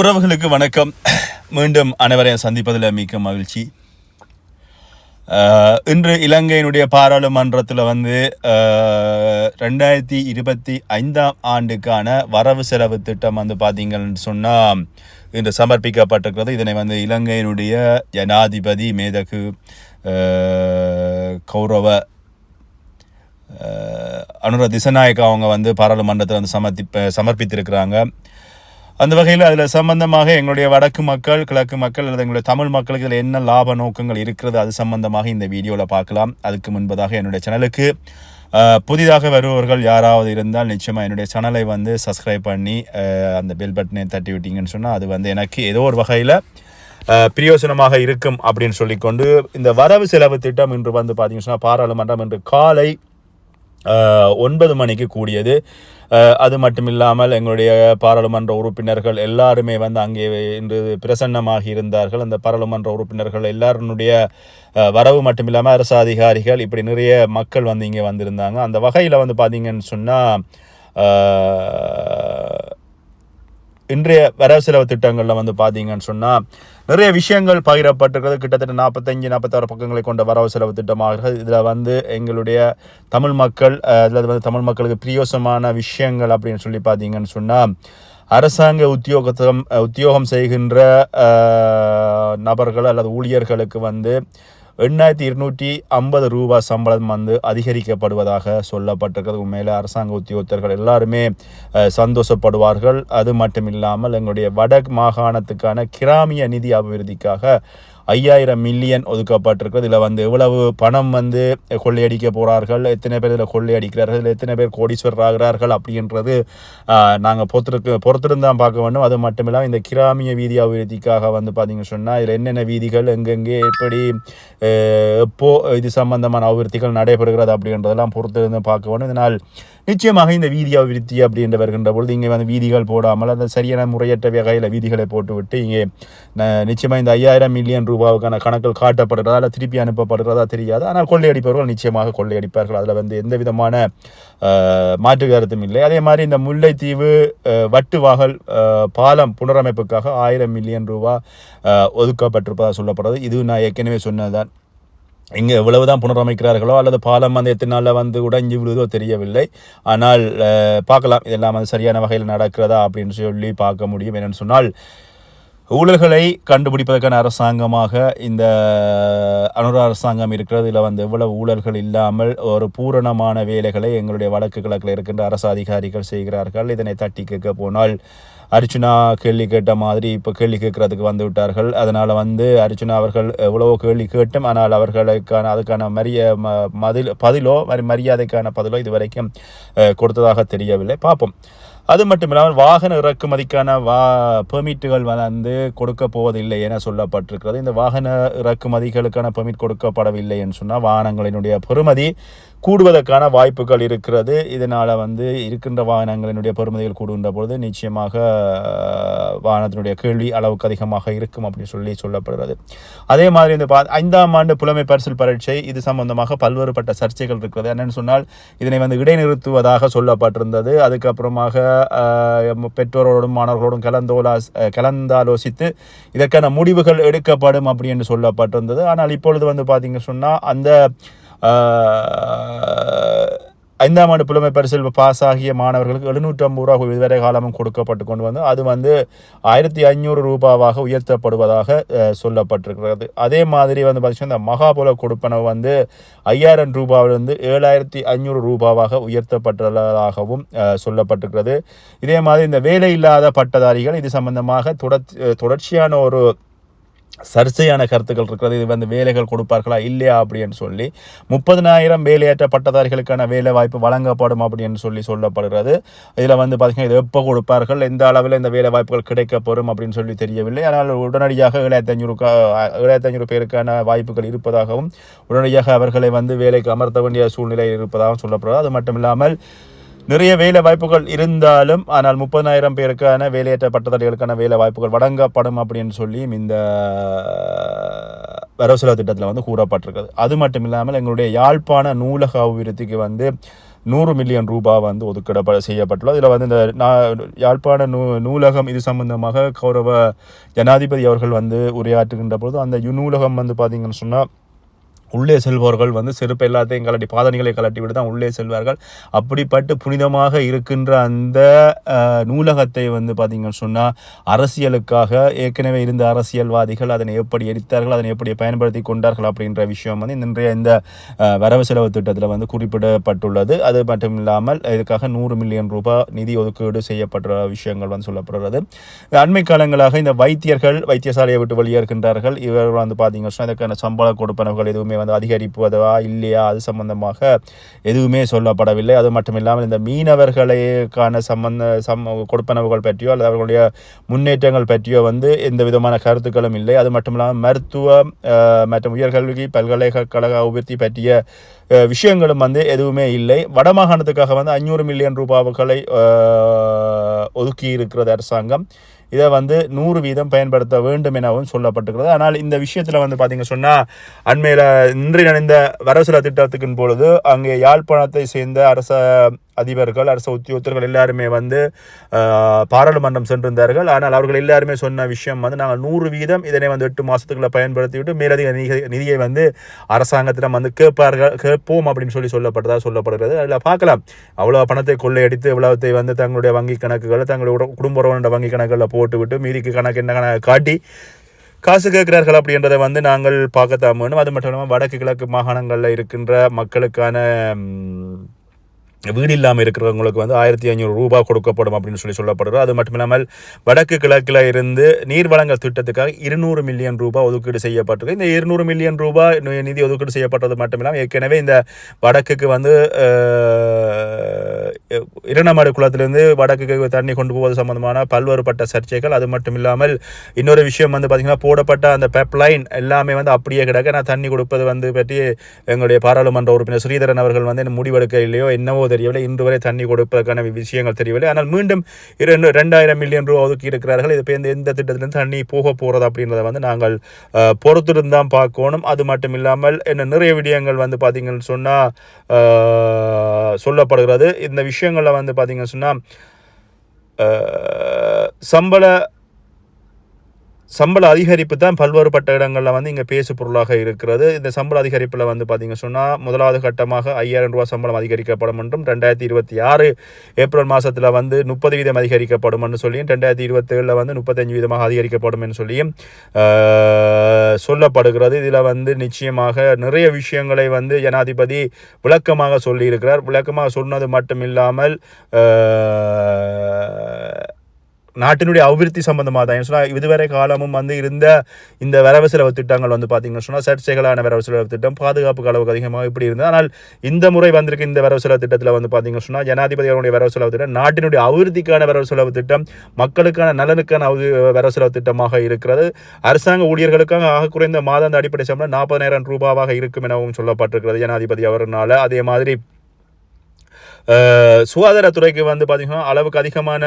உறவுகளுக்கு வணக்கம். மீண்டும் அனைவரையும் சந்திப்பதில் மிக்க மகிழ்ச்சி. இன்று இலங்கையினுடைய பாராளுமன்றத்தில் வந்து ரெண்டாயிரத்தி இருபத்தி ஐந்தாம் ஆண்டுக்கான வரவு செலவு திட்டம் வந்து பார்த்தீங்கன்னு சொன்னால் இன்று சமர்ப்பிக்கப்பட்டிருக்கிறது. இதனை வந்து இலங்கையினுடைய ஜனாதிபதி மேதகு கௌரவ அனுர திசநாயக்கா அவங்க வந்து பாராளுமன்றத்தில் வந்து சமர்ப்பி சமர்ப்பித்திருக்கிறாங்க. அந்த வகையில் அதில் சம்பந்தமாக எங்களுடைய வடக்கு மக்கள் கிழக்கு மக்கள் அல்லது எங்களுடைய தமிழ் மக்களுக்கு இதில் என்ன லாப நோக்கங்கள் இருக்கிறது அது சம்பந்தமாக இந்த வீடியோவில் பார்க்கலாம். அதுக்கு முன்பதாக என்னுடைய சேனலுக்கு புதிதாக வருபவர்கள் யாராவது இருந்தால் நிச்சயமாக என்னுடைய சேனலை வந்து சப்ஸ்கிரைப் பண்ணி அந்த பெல் பட்டனை தட்டி விட்டீங்கன்னு சொன்னால் அது வந்து எனக்கு ஏதோ ஒரு வகையில் பிரயோசனமாக இருக்கும் அப்படின்னு சொல்லிக்கொண்டு இந்த வரவு செலவு திட்டம் இன்று வந்து பார்த்தீங்கன்னு சொன்னால் பாராளுமன்றம் இன்று காலை ஒன்பது மணிக்கு கூடியது. அது மட்டும் இல்லாமல் எங்களுடைய பாராளுமன்ற உறுப்பினர்கள் எல்லாருமே வந்து அங்கே இன்று பிரசன்னமாகி இருந்தார்கள். அந்த பாராளுமன்ற உறுப்பினர்கள் எல்லாருடைய வரவு மட்டும் இல்லாமல் அரசு அதிகாரிகள் இப்படி நிறைய மக்கள் வந்து இங்கே வந்திருந்தாங்க. அந்த வகையில் வந்து பார்த்தீங்கன்னு சொன்னால் இன்றைய வரவு செலவு திட்டங்களில் வந்து பார்த்தீங்கன்னு சொன்னால் நிறைய விஷயங்கள் பகிரப்பட்டிருக்கிறது. கிட்டத்தட்ட நாற்பத்தஞ்சு நாற்பத்தாறு பக்கங்களை கொண்ட வரவு செலவு திட்டமாக இதில் வந்து எங்களுடைய தமிழ் மக்கள் அதில் வந்து தமிழ் மக்களுக்கு பிரியோசமான விஷயங்கள் அப்படின்னு சொல்லி பார்த்தீங்கன்னு சொன்னால் அரசாங்க உத்தியோகத்தம் உத்தியோகம் செய்கின்ற நபர்கள் அல்லது ஊழியர்களுக்கு வந்து எண்ணாயிரத்தி இருநூற்றி ஐம்பது ரூபா சம்பளம் வந்து அதிகரிக்கப்படுவதாக சொல்லப்பட்டிருக்கிறது. உண்மையில் அரசாங்க உத்தியோகத்தர்கள் எல்லாருமே சந்தோஷப்படுவார்கள். அது மட்டும் இல்லாமல் எங்களுடைய வட மாகாணத்துக்கான கிராமிய நிதி அபிவிருத்திக்காக ஐயாயிரம் மில்லியன் ஒதுக்கப்பட்டிருக்கிறது. இதில் வந்து எவ்வளவு பணம் வந்து கொள்ளையடிக்க போகிறார்கள் எத்தனை பேர் இதில் கொள்ளையடிக்கிறார்கள்? இதில் எத்தனை பேர் கோடீஸ்வரர் ஆகிறார்கள் அப்படின்றது நாங்கள் பொறுத்திருக்கு பொறுத்திருந்தான் பார்க்க வேண்டும். அது மட்டும் இல்லாமல் இந்த கிராமிய வீதி அபிவிருத்திக்காக வந்து பார்த்தீங்கன்னு சொன்னால் இதில் என்னென்ன வீதிகள் எங்கெங்கே எப்படி எப்போது எப்போ இது சம்பந்தமான அபிவிருத்திகள் நடைபெறுகிறது அப்படின்றதெல்லாம் பொறுத்திருந்து பார்க்க வேண்டும். இதனால் நிச்சயமாக இந்த வீதி அபிவிருத்தி அப்படின்ற வருகின்ற பொழுது இங்கே வந்து வீதிகள் போடாமல் அந்த சரியான முறையற்ற வகையில் வீதிகளை போட்டுவிட்டு இங்கே நிச்சயமாக இந்த ஐயாயிரம் மில்லியன் ரூபாவுக்கான கணக்குகள் காட்டப்படுறதா இல்லை திருப்பி அனுப்பப்படுறதா தெரியாது. ஆனால் கொள்ளையடிப்பவர்கள் நிச்சயமாக கொள்ளையடிப்பார்கள். அதில் வந்து எந்த விதமான மாற்று கருத்தும் இல்லை. அதே மாதிரி இந்த முல்லைத்தீவு வட்டுவாகல் பாலம் புனரமைப்புக்காக ஆயிரம் மில்லியன் ரூபா ஒதுக்கப்பட்டிருப்பதாக சொல்லப்படுறது இது நான் ஏற்கனவே சொன்னதுதான். இங்கே எவ்வளவுதான் புனரமைக்கிறார்களோ அல்லது பாலம் அந்த எத்தனை நாளில் வந்து உடைஞ்சி விழுதோ தெரியவில்லை. ஆனால் பார்க்கலாம். இதெல்லாம் வந்து சரியான வகையில் நடக்கிறதா அப்படின்னு சொல்லி பார்க்க முடியும். என்னென்னு சொன்னால் ஊழல்களை கண்டுபிடிப்பதற்கான அரசாங்கமாக இந்த அனுர அரசாங்கம் இருக்கிறது. இதில் வந்து எவ்வளவு ஊழல்கள் இல்லாமல் ஒரு பூரணமான வேலைகளை எங்களுடைய வழக்கு கிழக்கில் இருக்கின்ற அரசு அதிகாரிகள் செய்கிறார்கள். இதனை தட்டி கேட்க போனால் அர்ச்சுனா கேள்வி கேட்ட மாதிரி இப்போ கேள்வி கேட்கறதுக்கு வந்து விட்டார்கள். அதனால் வந்து அர்ச்சுனா அவர்கள் எவ்வளவோ கேள்வி கேட்டும் ஆனால் அவர்களுக்கான அதுக்கான மரிய மதில் பதிலோ மரி- மரியாதைக்கான பதிலோ இதுவரைக்கும் வரைக்கும் கொடுத்ததாக தெரியவில்லை. பார்ப்போம். அது மட்டும் இல்லாமல் வாகன இறக்குமதிக்கான வா பெர்மிட்டுகள் வந்து கொடுக்க போவதில்லை என சொல்லப்பட்டிருக்கிறது. இந்த வாகன இறக்குமதிகளுக்கான பெர்மிட் கொடுக்கப்படவில்லை என்று சொன்னால் வாகனங்களினுடைய பெறுமதி கூடுவதற்கான வாய்ப்புகள் இருக்கிறது. இதனால் வந்து இருக்கின்ற வாகனங்களினுடைய பெறுமதிகள் கூடுகின்ற பொழுது நிச்சயமாக வாகனத்தினுடைய கேள்வி அளவுக்கு அதிகமாக இருக்கும் அப்படின்னு சொல்லி சொல்லப்படுகிறது. அதே மாதிரி இந்த பா- ஐந்தாம் ஆண்டு புலமை பரிசில் பரீட்சை இது சம்பந்தமாக பல்வேறுபட்ட சர்ச்சைகள் இருக்கிறது. என்னென்னு சொன்னால் இதனை வந்து இடைநிறுத்துவதாக சொல்லப்பட்டிருந்தது. அதுக்கப்புறமாக பெற்றோரோடும் மாணவர்களோடும் கலந்தோலா கலந்தாலோசித்து இதற்கான முடிவுகள் எடுக்கப்படும் அப்படின்னு சொல்லப்பட்டிருந்தது. ஆனால் இப்பொழுது வந்து பார்த்திங்க சொன்னால் அந்த ஐந்தாம் ஆண்டு புலமை பரிசில் பாஸ் ஆகிய மாணவர்களுக்கு எழுநூற்றம்பது ரூபா இதுவரை காலமும் கொடுக்கப்பட்டு கொண்டு வந்து அது வந்து ஆயிரத்தி ஐநூறு ரூபாவாக உயர்த்தப்படுவதாக சொல்லப்பட்டிருக்கிறது. அதே மாதிரி வந்து பார்த்திங்கன்னா இந்த மகாபுல கொடுப்பனவு வந்து ஐயாயிரம் ரூபாவிலிருந்து ஏழாயிரத்தி ஐநூறு ரூபாவாக உயர்த்தப்பட்டுள்ளதாகவும் சொல்லப்பட்டிருக்கிறது. இதே மாதிரி இந்த வேலை இல்லாத பட்டதாரிகள் இது சம்பந்தமாக தொடர் தொடர்ச்சியான ஒரு சர்ச்சையான கருத்துக்கள் இருக்கிறது. இது வந்து வேலைகள் கொடுப்பார்களா? இல்லையா? அப்படின்னு சொல்லி முப்பதனாயிரம் வேலையற்ற பட்டதாரிகளுக்கான வேலை வாய்ப்பு வழங்கப்படும் அப்படின்னு சொல்லி சொல்லப்படுகிறது. இதில் வந்து பார்த்தீங்கன்னா இது எப்போ கொடுப்பார்கள்? எந்த அளவில் இந்த வேலை வாய்ப்புகள் கிடைக்கப்பெறும் அப்படின்னு சொல்லி தெரியவில்லை. ஆனால் உடனடியாக ஏழாயிரத்தஞ்சூறு ஏழாயிரத்தஞ்சூறு பேருக்கான வாய்ப்புகள் இருப்பதாகவும் உடனடியாக அவர்களை வந்து வேலைக்கு அமர்த்த வேண்டிய சூழ்நிலை இருப்பதாகவும் சொல்லப்படுகிறது. அது மட்டும் இல்லாமல் நிறைய வேலை வாய்ப்புகள் இருந்தாலும் ஆனால் முப்பதாயிரம் பேருக்கான வேலையற்ற பட்டதாரிகளுக்கான வேலை வாய்ப்புகள் வழங்கப்படும் அப்படின்னு சொல்லி இந்த வரவு செலவு திட்டத்தில் வந்து கூறப்பட்டிருக்குது. அது மட்டும் இல்லாமல் எங்களுடைய யாழ்ப்பாண நூலக அபிவிருத்திக்கு வந்து நூறு மில்லியன் ரூபாய் வந்து ஒதுக்கிட செய்யப்பட்டுள்ளது. இதில் வந்து இந்த யாழ்ப்பாண நூ நூலகம் இது சம்பந்தமாக கௌரவ ஜனாதிபதி அவர்கள் வந்து உரையாற்றுகின்ற பொழுது அந்த நூலகம் வந்து பார்த்திங்கன்னு சொன்னால் உள்ளே செல்பவர்கள் வந்து செருப்பு எல்லாத்தையும் கலட்டி பாதணிகளை கலட்டி விட்டு தான் உள்ளே செல்வார்கள். அப்படிப்பட்டு புனிதமாக இருக்கின்ற அந்த நூலகத்தை வந்து பார்த்தீங்கன்னு சொன்னால் அரசியலுக்காக ஏற்கனவே இருந்த அரசியல்வாதிகள் அதனை எப்படி எரித்தார்கள் அதனை எப்படி பயன்படுத்தி கொண்டார்கள் அப்படின்ற விஷயம் வந்து இன்றைய இந்த வரவு செலவு திட்டத்தில் வந்து குறிப்பிடப்பட்டுள்ளது. அது மட்டும் இல்லாமல் இதுக்காக நூறு மில்லியன் ரூபாய் நிதி ஒதுக்கீடு செய்யப்பட்ட விஷயங்கள் வந்து சொல்லப்படுறது அண்மை காலங்களாக இந்த வைத்தியர்கள் வைத்தியசாலையை விட்டு வெளியேறுகின்றார்கள். இவர் வந்து பார்த்தீங்கன்னா சொன்னால் இதற்கான சம்பள கொடுப்பனவுகள் எதுவுமே வந்து அதிகரிப்பதா இல்லையா அது சம்பந்தமாக எதுவுமே சொல்லப்படவில்லை. அது மட்டும் இல்லாமல் இந்த மீனவர்களுக்கான சம்பந்த சம் கொடுப்பனவுகள் பற்றியோ அல்லது அவர்களுடைய முன்னேற்றங்கள் பற்றியோ வந்து எந்த விதமான கருத்துக்களும் இல்லை. அது மட்டும் இல்லாமல் மருத்துவ மற்றும் உயர்கல்வி பல்கலைக்கழக அபிவிருத்தி பற்றிய விஷயங்களும் வந்து எதுவுமே இல்லை. வடமாகாணத்துக்காக வந்து அஞ்சூறு மில்லியன் ரூபாய்களை ஒதுக்கி இருக்கிறது அரசாங்கம். இதை வந்து நூறு வீதம் பயன்படுத்த வேண்டும் எனவும் சொல்லப்பட்டிருக்கிறது. ஆனால் இந்த விஷயத்தில் வந்து பார்த்திங்க சொன்னால் அண்மையில் இன்று நடந்த வரசுல திட்டத்துக்கின் பொழுது அங்கே யாழ்ப்பாணத்தை சேர்ந்த அரச அதிபர்கள் அரச உத்தியோகத்தர்கள் எல்லாருமே வந்து பாராளுமன்றம் சென்றிருந்தார்கள். ஆனால் அவர்கள் எல்லாருமே சொன்ன விஷயம் வந்து நாங்கள் நூறு வீதம் இதனை வந்து எட்டு மாதத்துக்குள்ளே பயன்படுத்திவிட்டு மேலதிக நிதி- நிதியை வந்து அரசாங்கத்திடம் வந்து கேட்பார்கள் கேட்போம் அப்படின்னு சொல்லி சொல்லப்பட்டதாக சொல்லப்படுகிறது. அதில் பார்க்கலாம். அவ்வளோ பணத்தை கொள்ளையடித்து இவ்வளவுத்தை வந்து தங்களுடைய வங்கி கணக்குகளை தங்களுடைய உட- குடும்ப உறவினர் வங்கி கணக்குகளில் போட்டுவிட்டு மீதிக்கு கணக்கு என்ன கணக்கு காட்டி காசு கேட்கிறார்கள் அப்படின்றத வந்து நாங்கள் பார்க்கத்தான் அது மட்டும் இல்லாமல் வடக்கு கிழக்கு மாகாணங்களில் இருக்கின்ற மக்களுக்கான வீடு இல்லாமல் இருக்கிறவங்களுக்கு வந்து ஆயிரத்தி ஐநூறு ரூபாய் கொடுக்கப்படும் அப்படின்னு சொல்லி சொல்லப்படுறது அது மட்டும் இல்லாமல் வடக்கு கிழக்கில் இருந்து நீர் வழங்கல் திட்டத்துக்காக இருநூறு மில்லியன் ரூபாய் ஒதுக்கீடு செய்யப்பட்டிருக்கு. இந்த இருநூறு மில்லியன் ரூபாய் நிதி ஒதுக்கீடு செய்யப்பட்டது மட்டும் இல்லாமல் ஏற்கனவே இந்த வடக்குக்கு வந்து அஹ், இரணமடு குளத்திலிருந்து வடக்குக்கு தண்ணி கொண்டு போவது சம்பந்தமான பல்வேறுபட்ட சர்ச்சைகள். அது மட்டும் இல்லாமல் இன்னொரு விஷயம் வந்து பார்த்திங்கன்னா போடப்பட்ட அந்த பெப்லைன் எல்லாமே வந்து அப்படியே கிடக்க. நான் தண்ணி கொடுப்பது வந்து பற்றி எங்களுடைய பாராளுமன்ற உறுப்பினர் ஸ்ரீதரன் அவர்கள் வந்து இன்னும் முடிவெடுக்க இல்லையோ என்னவோ தெரியவில்லை. இன்று வரை தண்ணி கொடுப்பதற்கான விஷயங்கள் தெரியவில்லை. ஆனால் மீண்டும் இரண்டு ரெண்டாயிரம் மில்லியன் ரூபா ஒதுக்கி இருக்கிறார்கள். இது இப்போ இந்த எந்த திட்டத்திலிருந்து தண்ணி போக போகிறது அப்படின்றத வந்து நாங்கள் பொறுத்திருந்து தான் பார்க்கணும். அது மட்டும் இல்லாமல் என்ன நிறைய விடயங்கள் வந்து பார்த்தீங்கன்னு சொன்னால் சொல்லப்படுகிறது. இந்த விஷயங்களில் வந்து பார்த்தீங்கன்னு சொன்னால் சம்பள சம்பள அதிகரிப்பு தான் பல்வேறுபட்ட இடங்களில் வந்து இங்கே பேசு பொருளாக இருக்கிறது. இந்த சம்பள அதிகரிப்பில் வந்து பார்த்திங்க சொன்னால் முதலாவது கட்டமாக ஐயாயிரம் ரூபா சம்பளம் அதிகரிக்கப்படும் என்றும் ரெண்டாயிரத்தி இருபத்தி ஆறு ஏப்ரல் மாதத்தில் வந்து முப்பது வீதம் அதிகரிக்கப்படும் என்று சொல்லியும் ரெண்டாயிரத்தி இருபத்தேழில் வந்து முப்பத்தஞ்சு வீதமாக அதிகரிக்கப்படும் என்று சொல்லியும் சொல்லப்படுகிறது. இதில் வந்து நிச்சயமாக நிறைய விஷயங்களை வந்து ஜனாதிபதி விளக்கமாக சொல்லியிருக்கிறார். விளக்கமாக சொன்னது மட்டும் இல்லாமல் நாட்டினுடைய அபிவிருத்தி சம்பந்தமாக தான். சொன்னால் இதுவரை காலமும் வந்து இருந்த இந்த வரவு செலவு திட்டங்கள் வந்து பார்த்தீங்கன்னா சொன்னால் சர்ச்சைகளான வரவு செலவு திட்டம் பாதுகாப்பு அளவுக்கு அதிகமாக இப்படி இருந்தது. ஆனால் இந்த முறை வந்திருக்க இந்த வரவு செலவு திட்டத்தில் வந்து பார்த்தீங்கன்னு சொன்னால் ஜனாதிபதி அவருடைய வரவு செலவு திட்டம் நாட்டினுடைய அபிவிருத்திக்கான வரவு செலவு திட்டம் மக்களுக்கான நலனுக்கான வரவு செலவு திட்டமாக இருக்கிறது. அரசாங்க ஊழியர்களுக்காக ஆக குறைந்த மாதாந்த அடிப்படை சம்பளம் நாற்பதாயிரம் ரூபாவாக இருக்கும் எனவும் சொல்லப்பட்டிருக்கிறது ஜனாதிபதி அவர்னால. அதே மாதிரி சுகாதாரத்துறைக்கு வந்து பார்த்திங்கன்னா அளவுக்கு அதிகமான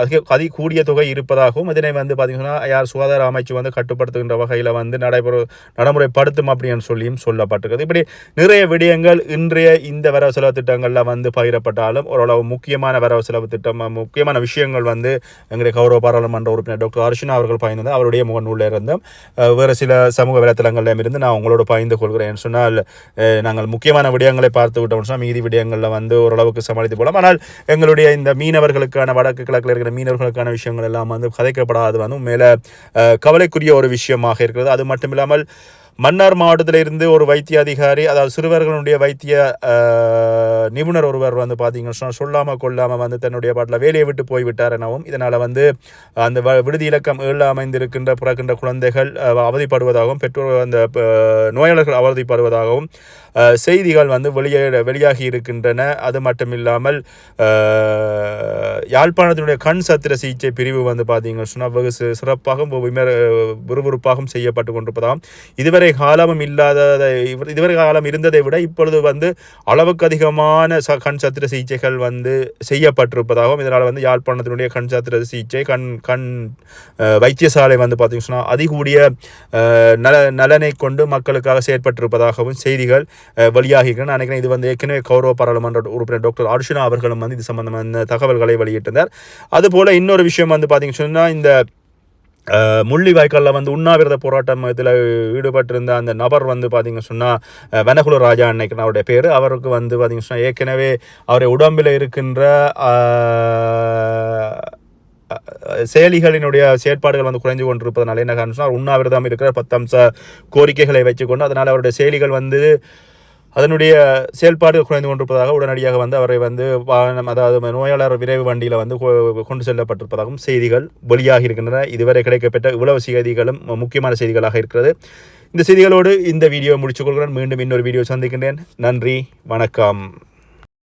அதிக அதி கூடிய தொகை இருப்பதாகவும் இதனை வந்து பார்த்திங்கன்னா யார் சுகாதார அமைச்சு வந்து கட்டுப்படுத்துகின்ற வகையில் வந்து நடைபெற நடைமுறைப்படுத்தும் அப்படின்னு சொல்லியும் சொல்லப்பட்டிருக்கிறது இப்படி நிறைய விடயங்கள் இன்றைய இந்த வரவு செலவு திட்டங்களில் வந்து பகிரப்பட்டாலும் ஓரளவு முக்கியமான வரவு செலவு திட்டம் முக்கியமான விஷயங்கள் வந்து எங்களுடைய கௌரவ பாராளுமன்ற உறுப்பினர் டாக்டர் அர்ஷனா அவர்கள் பயந்தது அவருடைய முகநூலில் இருந்தும் வேறு சில சமூக வலைத்தளங்களிலும் இருந்து நான் உங்களோட பகிர்ந்து கொள்கிறேன். சொன்னால் நாங்கள் முக்கியமான விடயங்களை பார்த்து விட்டோம்னு சொன்னால் மீதி விடயங்களில் வந்து ஓரளவுக்கு சமாளித்து போகலாம் ஆனால் எங்களுடைய இந்த மீனவர்களுக்கான வடக்கு கிழக்கில் இருக்கிற மீனவர்களுக்கான விஷயங்கள் எல்லாம் வந்து கதைக்கப்படாது வந்து மேலே கவலைக்குரிய ஒரு விஷயமாக இருக்கிறது. அது மட்டும் இல்லாமல் மன்னார் மாவட்டத்தில் இருந்து ஒரு வைத்திய அதிகாரி அதாவது சிறுவர்களுடைய வைத்திய நிபுணர் ஒருவர் வந்து பார்த்தீங்கன்னா சொன்னால் சொல்லாமல் கொள்ளாமல் வந்து தன்னுடைய பாட்டில் வேலையை விட்டு போய்விட்டார் எனவும் இதனால் வந்து அந்த வ- விடுதி இலக்கம் ஏழில் அமைந்திருக்கின்ற பிறக்கின்ற குழந்தைகள் அவதிப்படுவதாகவும் பெற்றோர் அந்த நோயாளர்கள் அவதிப்படுவதாகவும் செய்திகள் வந்து வெளியே வெளியாகி இருக்கின்றன. அது மட்டும் இல்லாமல் யாழ்ப்பாணத்தினுடைய கண் சத்திர சிகிச்சை பிரிவு வந்து பார்த்தீங்கன்னா சொன்னால் வெகு சிறப்பாகவும் வெகு விமர விறுவிறுப்பாகவும் செய்யப்பட்டு கொண்டிருப்பதாகவும் இதுவரை காலமும் இல்லாத இவர் இதுவரை காலம் இருந்ததை விட இப்பொழுது வந்து அளவுக்கு அதிகமான ச கண் சத்திர சிகிச்சைகள் வந்து செய்யப்பட்டிருப்பதாகவும் இதனால் வந்து யாழ்ப்பாணத்தினுடைய கண் சத்திர சிகிச்சை கண் கண் வைத்தியசாலை வந்து பார்த்தீங்கன்னு சொன்னால் அதிகூடிய நல நலனை கொண்டு மக்களுக்காக செயற்பட்டிருப்பதாகவும் செய்திகள் அஹ், நான் நினைக்கிறேன் இது வந்து ஏற்கனவே கௌரவ பாராளுமன்ற உறுப்பினர் டாக்டர் அர்ஷுனா அவர்களும் வந்து இது சம்பந்தமான தகவல்களை வெளியிட்டிருந்தார். அதுபோல் இன்னொரு விஷயம் வந்து பார்த்தீங்கன்னு சொன்னால் இந்த முள்ளிவாய்க்காலில் வந்து உண்ணாவிரத போராட்டம் இதில் ஈடுபட்டிருந்த அந்த நபர் வந்து பார்த்திங்க சொன்னால் வனகுல ராஜா அன்னைக்கு அவருடைய பேர். அவருக்கு வந்து பார்த்திங்க சொன்னால் ஏற்கனவே அவருடைய உடம்பில் இருக்கின்ற செயலிகளினுடைய செயற்பாடுகள் வந்து குறைஞ்சு கொண்டிருப்பதனால என்ன காரணம் சொன்னால் உண்ணாவிரதம் இருக்கிற பத்தம்ச கோரிக்கைகளை வச்சுக்கொண்டு அதனால் அவருடைய செயலிகள் வந்து அதனுடைய செயல்பாடு குறைந்து கொண்டிருப்பதாக உடனடியாக வந்து அவரை வந்து வாகனம் அதாவது நோயாளர் விரைவு வண்டியில் வந்து கொ- கொண்டு செல்லப்பட்டிருப்பதாகவும் செய்திகள் வெளியாக இருக்கின்றன. இதுவரை கிடைக்கப்பட்ட இவ்வளவு செய்திகளும் முக்கியமான செய்திகளாக இருக்கிறது. இந்த செய்திகளோடு இந்த வீடியோ முடிச்சுக்கொள்கிறேன் மீண்டும் இன்னொரு வீடியோ சந்திக்கின்றேன். நன்றி வணக்கம்.